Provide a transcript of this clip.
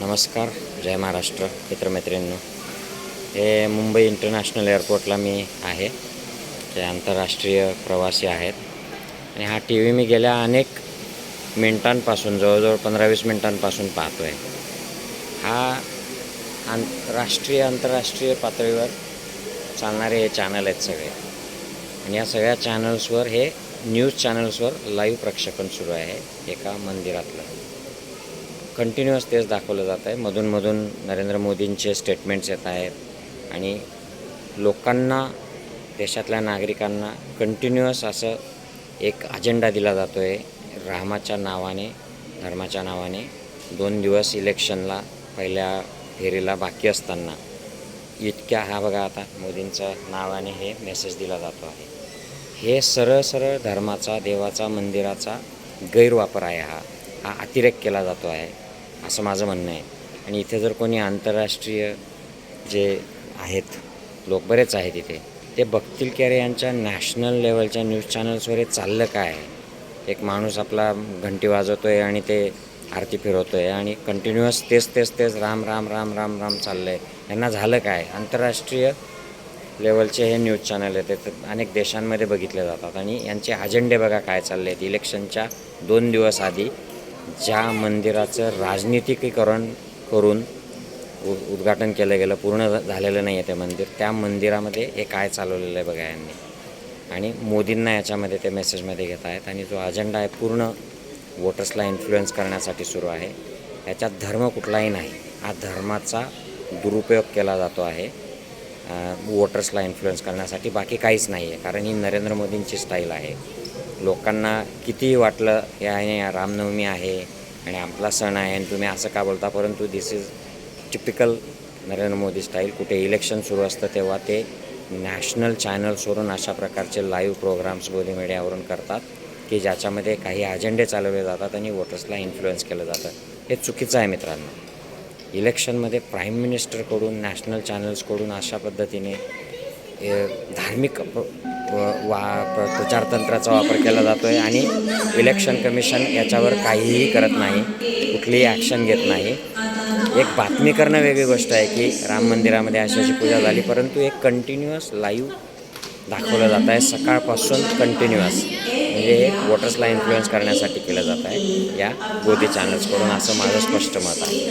नमस्कार जय महाराष्ट्र मित्रमैत्रिणींनो. हे मुंबई इंटरनॅशनल एअरपोर्टला मी आहे. जे आंतरराष्ट्रीय प्रवासी आहेत. आणि हा टी व्ही मी गेल्या अनेक मिनिटांपासून जवळजवळ पंधरा वीस मिनिटांपासून पाहतो आहे हा आं राष्ट्रीय आंतरराष्ट्रीय पातळीवर चालणारे हे चॅनल आहेत सगळे. आणि या सगळ्या चॅनल्सवर हे न्यूज चॅनल्सवर लाईव्ह प्रक्षेपण सुरू आहे एका मंदिरातलं. कंटिन्युअस तेच दाखवलं जात आहे. मधूनमधून नरेंद्र मोदींचे स्टेटमेंट्स येत आहेत आणि लोकांना देशातल्या नागरिकांना कंटिन्युअस असं एक अजेंडा दिला जातो आहे रामाच्या नावाने धर्माच्या नावाने दोन दिवस इलेक्शनला पहिल्या फेरीला बाकी असताना. इतक्या हा बघा आता मोदींच्या नावाने हे मेसेज दिला जातो आहे. हे सरळ सरळ धर्माचा देवाचा मंदिराचा गैरवापर आहे हा. हा अतिरेक केला जातो आहे. असं माझं म्हणणं आहे. आणि इथे जर कोणी आंतरराष्ट्रीय जे आहेत लोक बरेच आहेत इथे ते बघतील की अरे यांच्या नॅशनल लेवलच्या न्यूज चॅनल्सवर हे चाललं काय? आहे एक माणूस आपला घंटी वाजवतो आहे आणि ते आरती फिरवतो आहे आणि कंटिन्युअस तेच तेच तेच राम राम राम राम राम चाललं आहे यांना झालं काय? आंतरराष्ट्रीय लेवलचे हे न्यूज चॅनल आहेत ते अनेक देशांमध्ये बघितले जातात. आणि यांचे अजेंडे बघा काय चालले आहेत इलेक्शनच्या दोन दिवस आधी ज्या मंदिराचं राजनीतिकीकरण करून उ उद्घाटन केलं गेलं पूर्ण झालेलं नाही आहे ते मंदिर त्या मंदिरामध्ये हे काय चालवलेलं आहे बघा यांनी. आणि मोदींना याच्यामध्ये ते मेसेजमध्ये घेत आहेत. आणि जो अजेंडा आहे पूर्ण वोटर्सला इन्फ्लुएन्स करण्यासाठी सुरू आहे. याच्यात धर्म कुठलाही नाही. हा धर्माचा दुरुपयोग केला जातो आहे वोटर्सला इन्फ्लुएन्स करण्यासाठी. बाकी काहीच नाही आहे कारण ही नरेंद्र मोदींची स्टाईल आहे. लोकांना कितीही वाटलं हे आहे रामनवमी आहे आणि आपला सण आहे आणि तुम्ही असं का बोलता? परंतु this is typical Narendra Modi style कुठे इलेक्शन सुरू असतं तेव्हा ते नॅशनल चॅनल्सवरून अशा प्रकारचे लाईव्ह प्रोग्राम्स बोली मीडियावरून करतात की ज्याच्यामध्ये काही अजेंडे चालवले जातात आणि वोटर्सला इन्फ्लुएन्स केलं जातं. हे चुकीचं आहे मित्रांनो. इलेक्शनमध्ये प्राईम मिनिस्टरकडून नॅशनल चॅनल्सकडून अशा पद्धतीने धार्मिक वा प्र- प्रचारतंत्राचा वापर केला जातो आहे आणि इलेक्शन कमिशन याच्यावर काहीही करत नाही कुठलीही ॲक्शन घेत नाही. एक बातमी करणं वेगळी गोष्ट आहे की राम मंदिरामध्ये अशी अशी पूजा झाली परंतु एक कंटिन्युअस लाईव्ह दाखवलं जात आहे. सकाळपासून कंटिन्युअस म्हणजे हे वोटर्सला इन्फ्लुएन्स करण्यासाठी केलं जात आहे या गोदी चॅनल्सकडून असं माझं स्पष्ट मत आहे.